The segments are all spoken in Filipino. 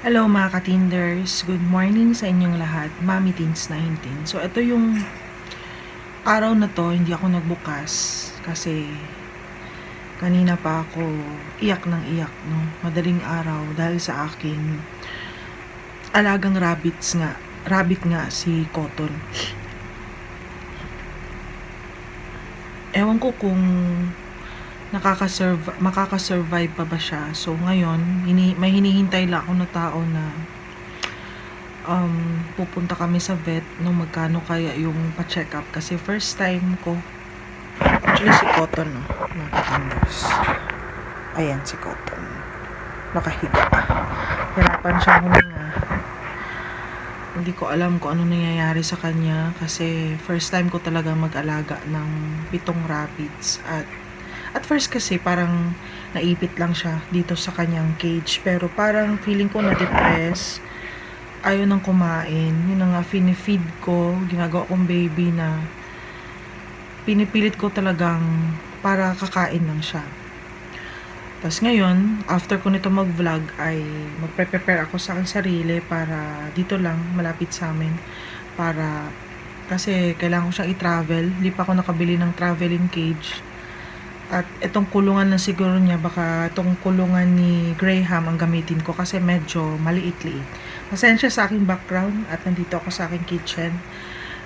Hello mga ka-Tinders. Good morning sa inyong lahat. Mami Teens 19. So ito yung araw na to, hindi ako nagbukas kasi kanina pa ako iyak ng iyak, no? Madaling araw dahil sa aking alagang rabbits nga. Rabbit nga si Cotton. Ewan ko kung nakaka-survive, makaka-survive pa ba siya. So, ngayon, hini, may hinihintay lang ako na tao na um, pupunta kami sa vet nung magkano kaya yung pa-check up. Kasi first time ko, actually si Cotton, no? Ka-tinders. Ayan, si Cotton. Nakahiga. Hirapan siya huminga. Hindi ko alam kung ano nangyayari sa kanya kasi first time ko talaga mag-alaga ng pitong rabbits at at first kasi parang naipit lang siya dito sa kanyang cage. Pero parang feeling ko na-depress. Ayaw nang kumain. Yun na nga, finifeed ko. Ginagawa kong baby na pinipilit ko talagang para kakain lang siya. Tapos ngayon, after ko nito mag-vlog ay magpe-prepare ako sa sarili para dito lang, malapit sa amin. Para, kasi kailangan ko siyang i-travel. Hindi pa ako nakabili ng traveling cage. At itong kulungan na siguro niya, baka itong kulungan ni Graham ang gamitin ko kasi medyo maliit-liit. Pasensya sa aking background at nandito ako sa aking kitchen.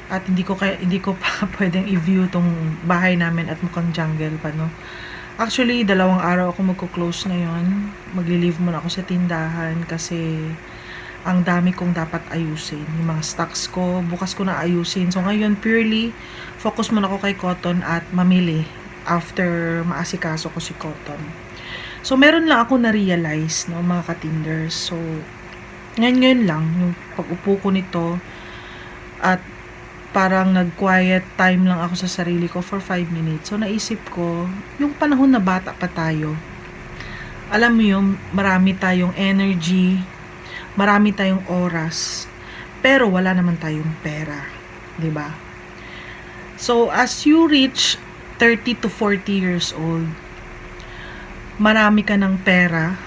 At hindi ko kaya hindi ko pa pwedeng i-view tong bahay namin at mukhang jungle pa no. Actually, dalawang araw ako magko-close ngayon. Magli-leave muna ako sa tindahan kasi ang dami kong dapat ayusin. Yung mga stocks ko, bukas ko na ayusin. So ngayon, purely focus muna ako kay Cotton at mamili after maasikaso ko si Cotton. So, meron lang ako na-realize, no, mga katinders. So, ngayon-ngayon lang, yung pag-upo ko nito, at parang nag-quiet time lang ako sa sarili ko for 5 minutes. So, naisip ko, yung panahon na bata pa tayo, alam mo yung marami tayong energy, marami tayong oras, pero wala naman tayong pera. ba? So, as you reach 30 to 40 years old, marami ka ng pera,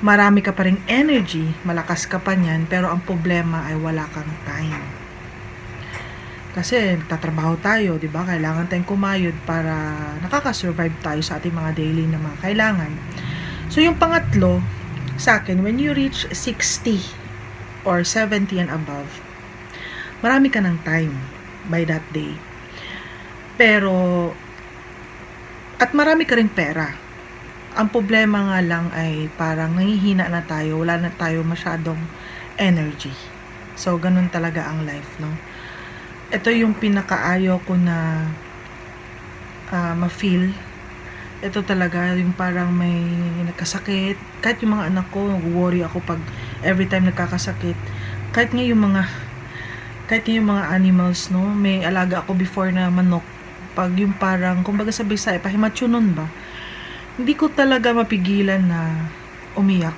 marami ka pa rin energy, malakas ka pa niyan, pero ang problema ay wala kang time. Kasi tatrabaho tayo, 'di ba? Kailangan tayong kumayod para nakaka-survive tayo sa ating mga daily na mga kailangan. So yung pangatlo, sa akin, when you reach 60 or 70 and above, marami ka ng time by that day. Pero, at marami ka rin pera. Ang problema nga lang ay parang nangihina na tayo, wala na tayo masyadong energy. So, ganun talaga ang life, no? Ito yung pinakaayaw ko na ah, ma-feel. Ito talaga yung parang may nagkasakit. Kahit yung mga anak ko, nag-worry ako pag every time nagkakasakit. Kahit nga yung mga kahit yung mga animals, no? May alaga ako before na manok pag yung parang, kumbaga sa Bisaya, pahimatsunon ba? Hindi ko talaga mapigilan na umiyak.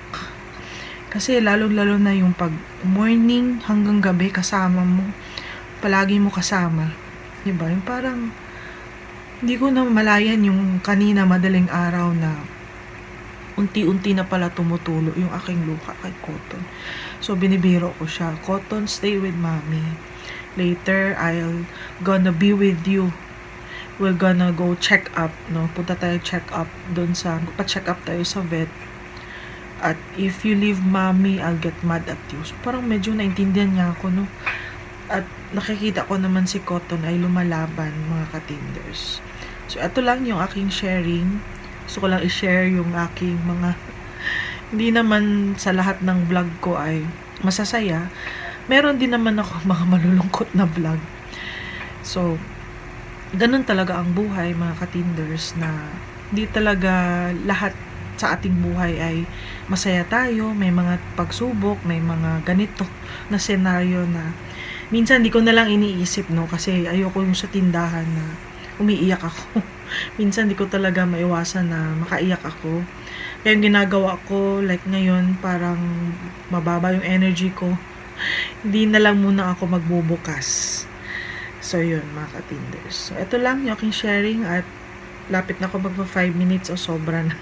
Kasi lalo-lalo na yung pag morning hanggang gabi kasama mo, palagi mo kasama. Diba? Yung parang, hindi ko na malayan yung kanina madaling araw na unti-unti na pala tumutulo yung aking luka kay Cotton. So, binibiro ko siya. Cotton, stay with mommy. Later, I'll gonna be with you we're gonna go check up, no? Punta tayo check up doon sa, pa-check up tayo sa vet. At if you leave mommy, I'll get mad at you. So, parang medyo naintindihan niya ako, no? At nakikita ko naman si Cotton ay lumalaban, mga katinders. So, ito lang yung aking sharing. Gusto ko lang i-share yung aking mga hindi naman sa lahat ng vlog ko ay masasaya. Meron din naman ako mga malulungkot na vlog. So, ganun talaga ang buhay mga katinders na hindi talaga lahat sa ating buhay ay masaya tayo, may mga pagsubok, may mga ganito na senaryo na minsan hindi ko na lang iniisip no kasi ayoko yung sa tindahan na umiiyak ako. minsan hindi ko talaga maiwasan na makaiyak ako. Kaya yung ginagawa ko like ngayon parang mababa yung energy ko. hindi na lang muna ako magbubukas. So, yun, mga katinders. So, ito lang yung aking sharing at lapit na ako magpa 5 minutes o sobra na.